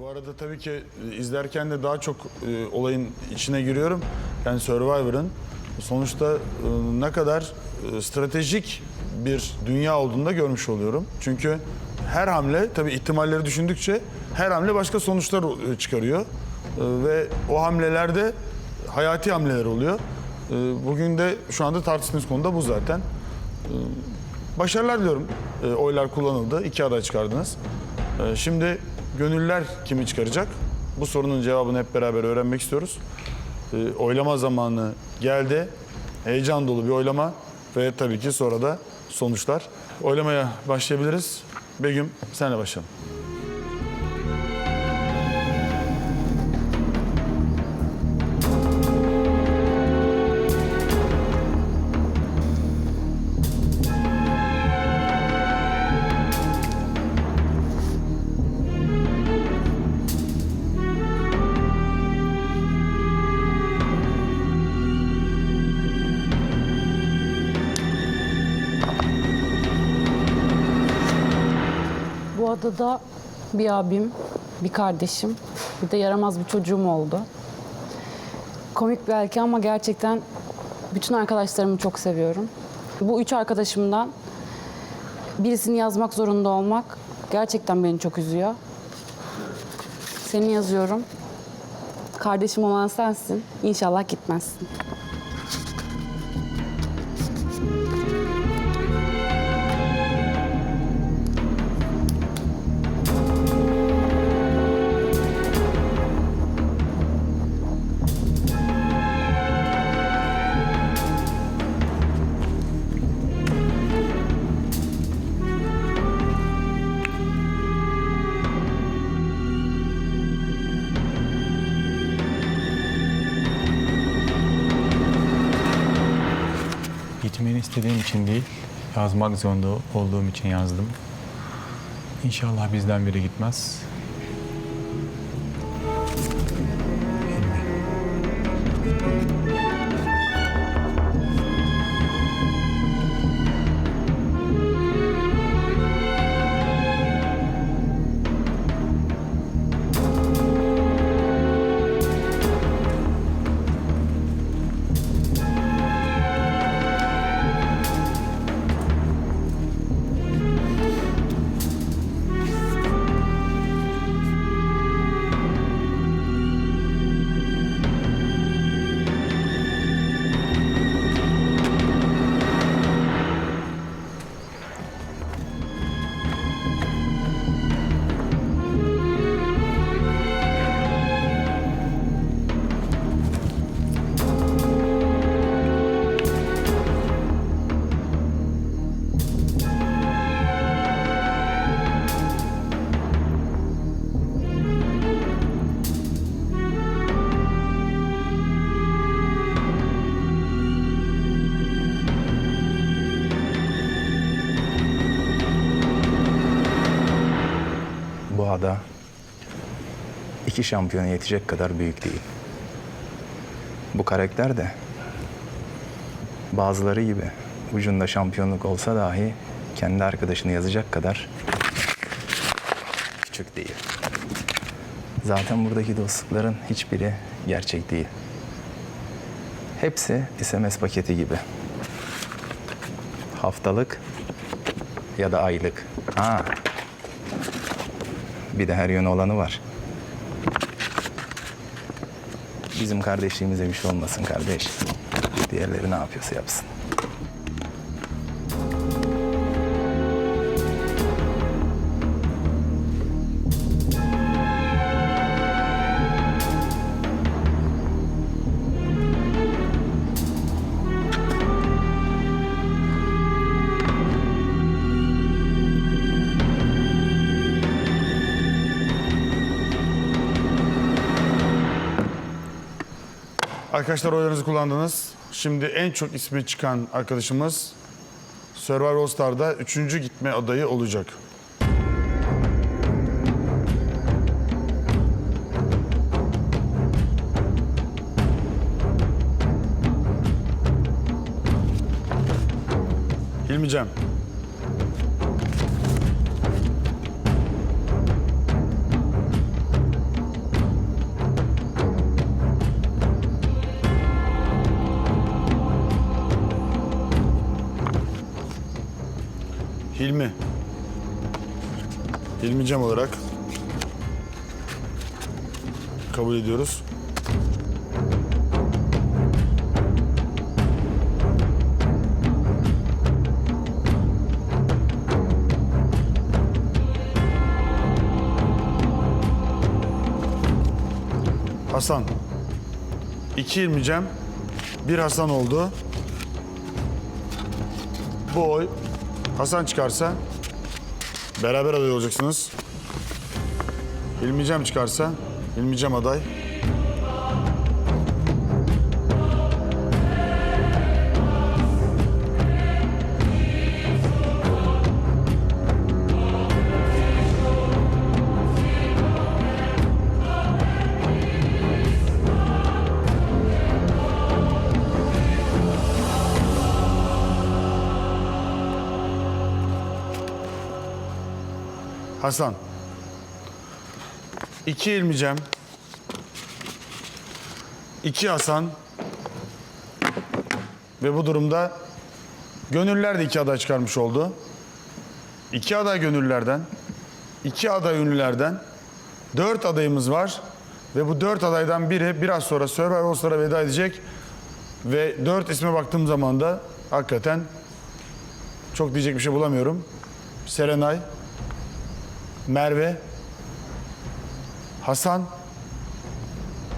Bu arada tabii ki e, izlerken de daha çok e, olayın içine giriyorum. Yani Survivor'ın sonuçta e, ne kadar e, stratejik bir dünya olduğunu da görmüş oluyorum. Çünkü her hamle tabii ihtimalleri düşündükçe her hamle başka sonuçlar e, çıkarıyor. E, ve o hamlelerde hayati hamleler oluyor. E, bugün de şu anda tartıştığımız konu da bu zaten. Başarılar diliyorum. E, oylar kullanıldı. İki aday çıkardınız. E, şimdi gönüller kimi çıkaracak? Bu sorunun cevabını hep beraber öğrenmek istiyoruz. E, oylama zamanı geldi. Heyecan dolu bir oylama ve tabii ki sonra da sonuçlar. Oylamaya başlayabiliriz. Begüm senle başlayalım. Bir abim, bir kardeşim, bir de yaramaz bir çocuğum oldu. Komik belki ama gerçekten bütün arkadaşlarımı çok seviyorum. Bu üç arkadaşımdan birisini yazmak zorunda olmak gerçekten beni çok üzüyor. Seni yazıyorum. Kardeşim olan sensin. İnşallah gitmezsin. İstediğim için değil, yazmak zorunda olduğum için yazdım. İnşallah bizden biri gitmez. İki şampiyona yetecek kadar büyük değil. Bu karakter de bazıları gibi ucunda şampiyonluk olsa dahi kendi arkadaşını yazacak kadar küçük değil. Zaten buradaki dostlukların hiçbiri gerçek değil. Hepsi SMS paketi gibi. Haftalık ya da aylık. Ha, bir de her yönü olanı var. Bizim kardeşliğimize bir şey olmasın kardeş. Diğerleri ne yapıyorsa yapsın. Arkadaşlar oylarınızı kullandınız. Şimdi en çok ismi çıkan arkadaşımız Survivor All Star'da üçüncü gitme adayı olacak. Hilmi Cem. Hilmi. Hilmi Cem olarak kabul ediyoruz. Hasan. İki Hilmi Cem, bir Hasan oldu. Bu oy Hasan çıkarsa beraber aday olacaksınız. Hilmi Cem çıkarsa Hilmi Cem aday. Hasan. İki Hilmi Cem. iki Hasan. Ve bu durumda gönüller de iki aday çıkarmış oldu. İki aday gönüllerden, iki aday ünlülerden dört adayımız var. Ve bu dört adaydan biri biraz sonra Survivor Allstar'a veda edecek. Ve dört isme baktığım zaman da hakikaten çok diyecek bir şey bulamıyorum. Serenay, Merve, Hasan,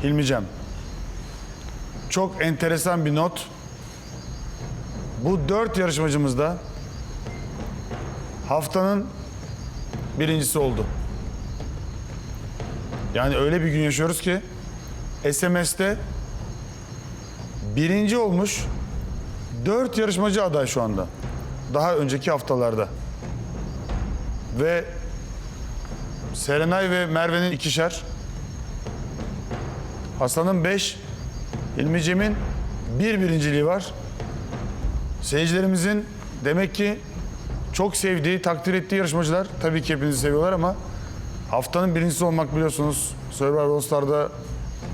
Hilmi Cem. Çok enteresan bir not. Bu dört yarışmacımız da haftanın birincisi oldu. Yani öyle bir gün yaşıyoruz ki SMS'te birinci olmuş dört yarışmacı aday şu anda. Daha önceki haftalarda. Ve Serenay ve Merve'nin ikişer. Hasan'ın beş. İlmi Cem'in bir birinciliği var. Seyircilerimizin demek ki çok sevdiği, takdir ettiği yarışmacılar. Tabii ki hepinizi seviyorlar ama haftanın birincisi olmak biliyorsunuz Survivor All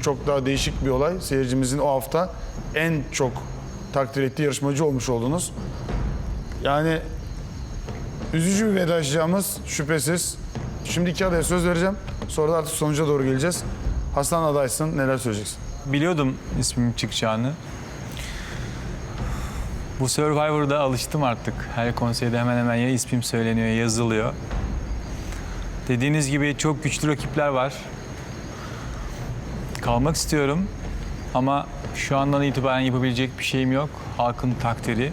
çok daha değişik bir olay. Seyircimizin o hafta en çok takdir ettiği yarışmacı olmuş oldunuz. Yani üzücü bir vedalaşacağımız şüphesiz. Şimdi iki adaya söz vereceğim. Sonra da artık sonuca doğru geleceğiz. Hasan adaysın. Neler söyleyeceksin? Biliyordum ismim çıkacağını. Bu Survivor'da alıştım artık. Her konseyde hemen hemen ya ismim söyleniyor ya yazılıyor. Dediğiniz gibi çok güçlü rakipler var. Kalmak istiyorum ama şu andan itibaren yapabilecek bir şeyim yok. Halkın takdiri.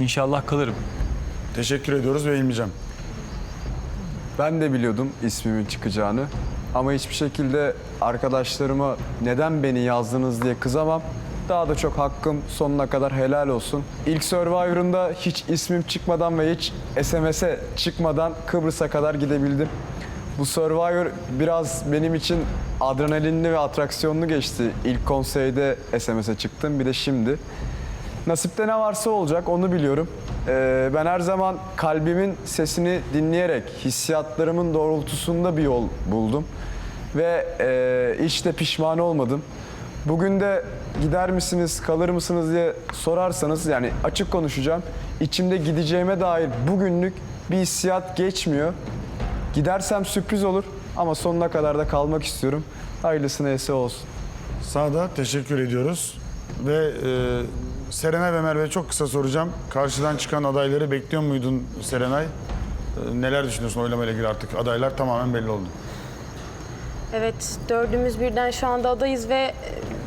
İnşallah kalırım. Teşekkür ediyoruz ve İlmi Cem. Ben de biliyordum ismimin çıkacağını. Ama hiçbir şekilde arkadaşlarıma neden beni yazdınız diye kızamam. Daha da çok hakkım sonuna kadar helal olsun. İlk Survivor'ında hiç ismim çıkmadan ve hiç SMS'e çıkmadan Kıbrıs'a kadar gidebildim. Bu Survivor biraz benim için adrenalinli ve atraksiyonlu geçti. İlk konseyde SMS'e çıktım bir de şimdi. Nasipte ne varsa olacak onu biliyorum. Ee, ben her zaman kalbimin sesini dinleyerek hissiyatlarımın doğrultusunda bir yol buldum. Ve hiç de pişman olmadım. Bugün de gider misiniz, kalır mısınız diye sorarsanız yani açık konuşacağım. İçimde gideceğime dair bugünlük bir hissiyat geçmiyor. Gidersem sürpriz olur ama sonuna kadar da kalmak istiyorum. Hayırlısı neyse olsun. Sağda teşekkür ediyoruz. Ve e, Serenay ve Merve çok kısa soracağım. Karşıdan çıkan adayları bekliyor muydun Serenay? E, neler düşünüyorsun oylamayla ilgili artık? Adaylar tamamen belli oldu. Evet, dördümüz birden şu anda adayız ve e,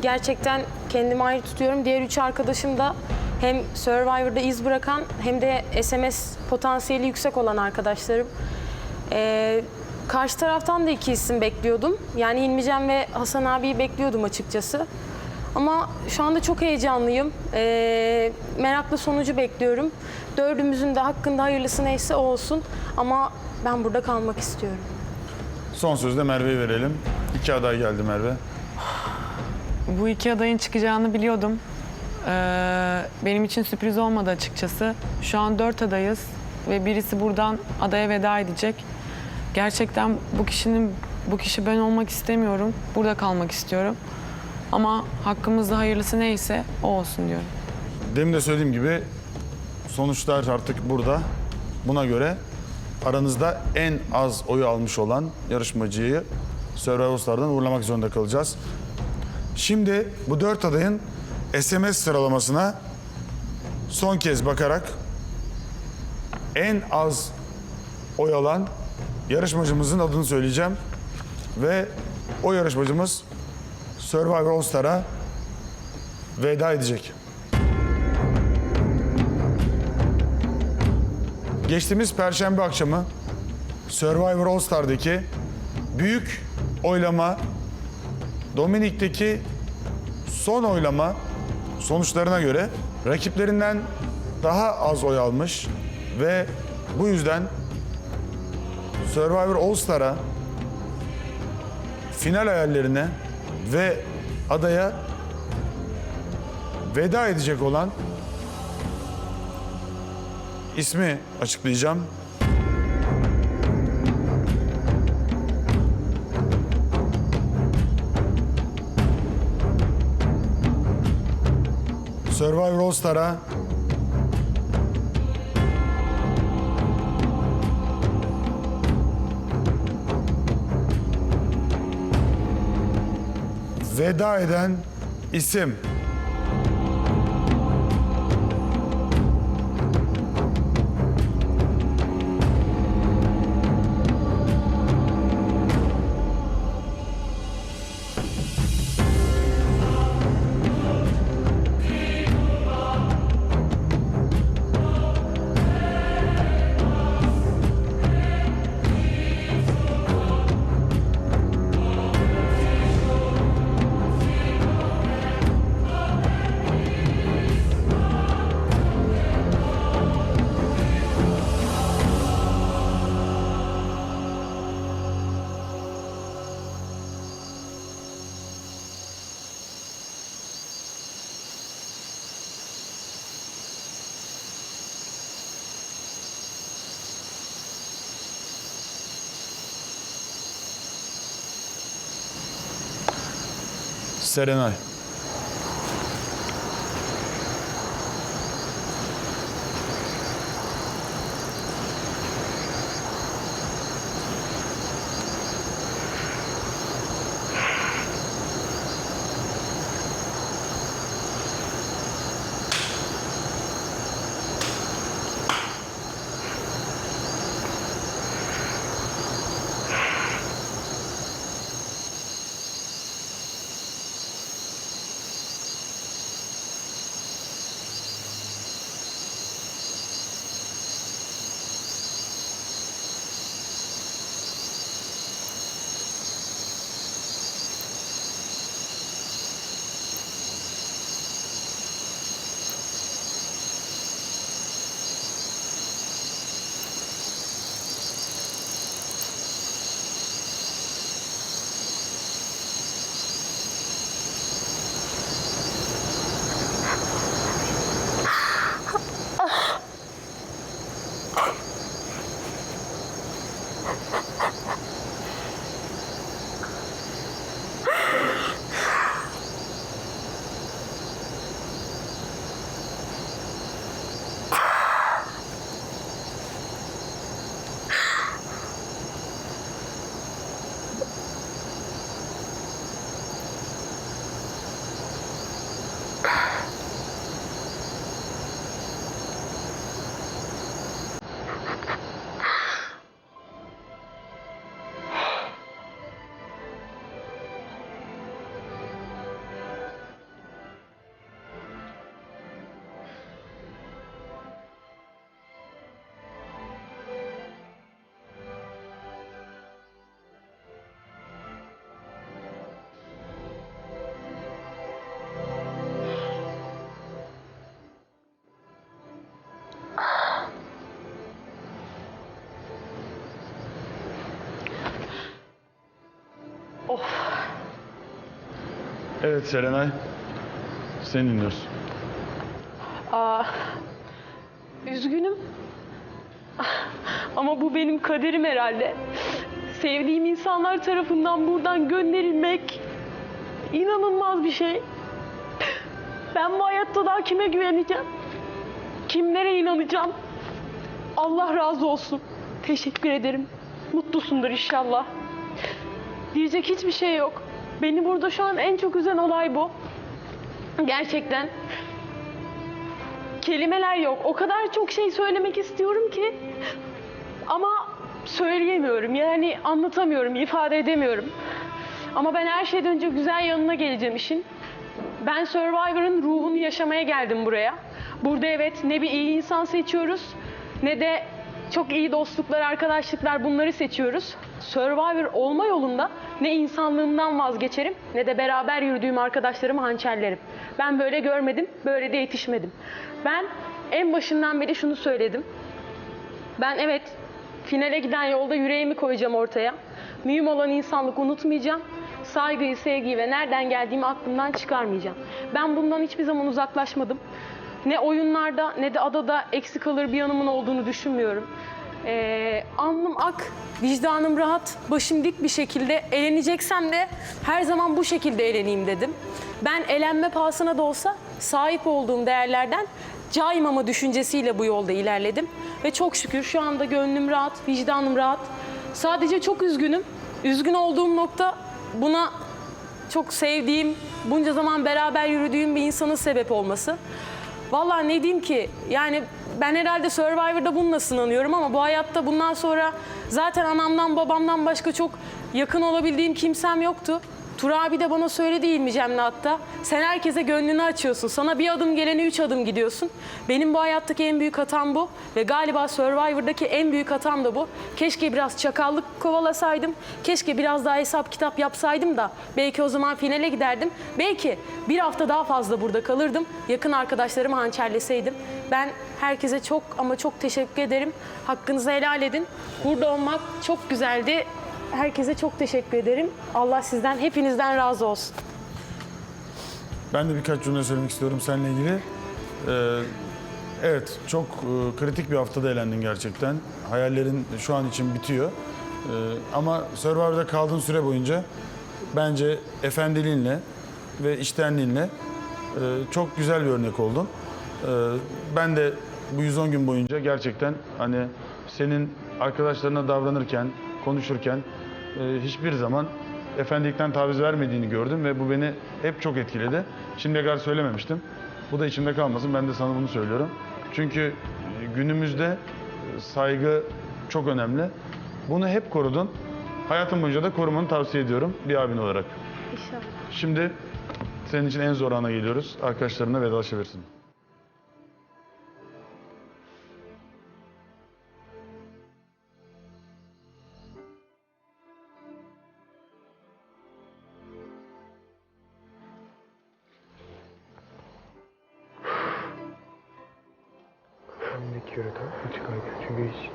gerçekten kendimi ayrı tutuyorum. Diğer üç arkadaşım da hem Survivor'da iz bırakan hem de SMS potansiyeli yüksek olan arkadaşlarım. Ee, karşı taraftan da iki isim bekliyordum. Yani İlmican ve Hasan abiyi bekliyordum açıkçası. Ama şu anda çok heyecanlıyım. Ee, meraklı sonucu bekliyorum. Dördümüzün de hakkında hayırlısı neyse o olsun. Ama ben burada kalmak istiyorum. Son sözü de Merve'ye verelim. İki aday geldi Merve. Bu iki adayın çıkacağını biliyordum. Ee, benim için sürpriz olmadı açıkçası. Şu an dört adayız ve birisi buradan adaya veda edecek. Gerçekten bu kişinin bu kişi ben olmak istemiyorum. Burada kalmak istiyorum. Ama hakkımızda hayırlısı neyse o olsun diyorum. Demin de söylediğim gibi sonuçlar artık burada. Buna göre aranızda en az oyu almış olan yarışmacıyı Survivor Star'dan uğurlamak zorunda kalacağız. Şimdi bu dört adayın SMS sıralamasına son kez bakarak en az oy alan yarışmacımızın adını söyleyeceğim. Ve o yarışmacımız Survivor All Star'a veda edecek. Geçtiğimiz Perşembe akşamı Survivor All Star'daki büyük oylama Dominik'teki son oylama sonuçlarına göre rakiplerinden daha az oy almış ve bu yüzden Survivor All Star'a final hayallerine ve adaya veda edecek olan ismi açıklayacağım. Survivor All Star'a veda eden isim. Serenay. Evet Serenay. Seni dinliyoruz. Üzgünüm. Ama bu benim kaderim herhalde. Sevdiğim insanlar tarafından buradan gönderilmek inanılmaz bir şey. Ben bu hayatta daha kime güveneceğim? Kimlere inanacağım? Allah razı olsun. Teşekkür ederim. Mutlusundur inşallah. Diyecek hiçbir şey yok. Beni burada şu an en çok üzen olay bu. Gerçekten. Kelimeler yok. O kadar çok şey söylemek istiyorum ki. Ama söyleyemiyorum. Yani anlatamıyorum, ifade edemiyorum. Ama ben her şeyden önce güzel yanına geleceğim işin. Ben Survivor'ın ruhunu yaşamaya geldim buraya. Burada evet ne bir iyi insan seçiyoruz ne de çok iyi dostluklar, arkadaşlıklar bunları seçiyoruz. Survivor olma yolunda ne insanlığımdan vazgeçerim ne de beraber yürüdüğüm arkadaşlarımı hançerlerim. Ben böyle görmedim, böyle de yetişmedim. Ben en başından beri şunu söyledim. Ben evet finale giden yolda yüreğimi koyacağım ortaya. Mühim olan insanlık unutmayacağım. Saygıyı, sevgiyi ve nereden geldiğimi aklımdan çıkarmayacağım. Ben bundan hiçbir zaman uzaklaşmadım. Ne oyunlarda ne de adada eksik kalır bir yanımın olduğunu düşünmüyorum. Ee, alnım ak, vicdanım rahat, başım dik bir şekilde eleneceksem de her zaman bu şekilde eleneyim dedim. Ben elenme pahasına da olsa sahip olduğum değerlerden caymama düşüncesiyle bu yolda ilerledim. Ve çok şükür şu anda gönlüm rahat, vicdanım rahat. Sadece çok üzgünüm. Üzgün olduğum nokta buna çok sevdiğim, bunca zaman beraber yürüdüğüm bir insanın sebep olması. Vallahi ne diyeyim ki yani ben herhalde Survivor'da bununla sınanıyorum ama bu hayatta bundan sonra zaten anamdan babamdan başka çok yakın olabildiğim kimsem yoktu. Tur abi de bana söyledi ilmicemle hatta. Sen herkese gönlünü açıyorsun. Sana bir adım gelene üç adım gidiyorsun. Benim bu hayattaki en büyük hatam bu. Ve galiba Survivor'daki en büyük hatam da bu. Keşke biraz çakallık kovalasaydım. Keşke biraz daha hesap kitap yapsaydım da. Belki o zaman finale giderdim. Belki bir hafta daha fazla burada kalırdım. Yakın arkadaşlarımı hançerleseydim. Ben herkese çok ama çok teşekkür ederim. Hakkınızı helal edin. Burada olmak çok güzeldi. Herkese çok teşekkür ederim. Allah sizden, hepinizden razı olsun. Ben de birkaç cümle söylemek istiyorum seninle ilgili. Ee, evet, çok e, kritik bir haftada elendin gerçekten. Hayallerin şu an için bitiyor. Ee, ama Survivor'da kaldığın süre boyunca bence efendiliğinle ve iştenliğinle e, çok güzel bir örnek oldun. Ee, ben de bu 110 gün boyunca gerçekten hani senin arkadaşlarına davranırken, konuşurken e, hiçbir zaman efendilikten taviz vermediğini gördüm ve bu beni hep çok etkiledi. Şimdiye kadar söylememiştim. Bu da içimde kalmasın. Ben de sana bunu söylüyorum. Çünkü e, günümüzde e, saygı çok önemli. Bunu hep korudun. Hayatın boyunca da korumanı tavsiye ediyorum bir abin olarak. İnşallah. Şimdi senin için en zor ana geliyoruz. Arkadaşlarına vedalaşabilirsin. Önündeki yürüdü. Çıkarken. Çünkü hiç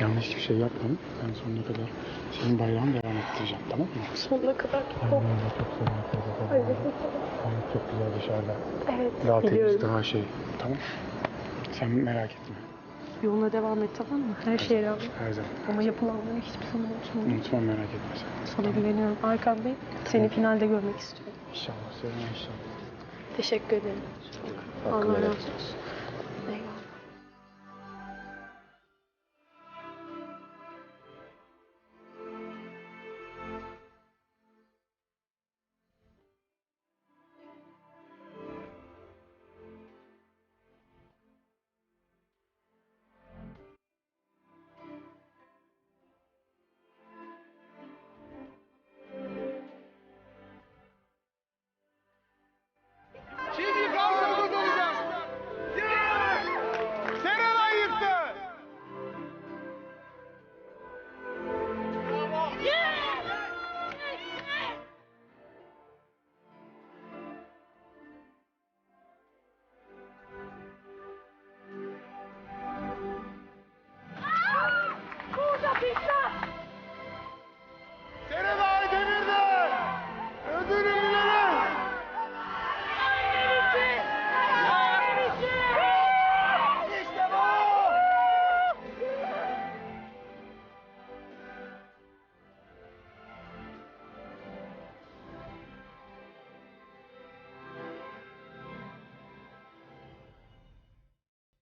yanlış hiçbir şey yapmadım. Ben sonuna kadar senin bayrağını devam ettireceğim. Tamam mı? Sonuna kadar Annemle çok sevindim. Hayır, çok güzel dışarıda. Evet, Daha temiz, biliyorum. daha şey. Tamam Sen merak etme. Yoluna devam et tamam mı? Her şeye rağmen. Her zaman. Ama yapılanları hiçbir zaman unutma. Unutma merak etme sen. Sana güveniyorum. Arkandayım. Seni finalde görmek istiyorum. İnşallah. Senin inşallah. Teşekkür ederim. Allah razı olsun.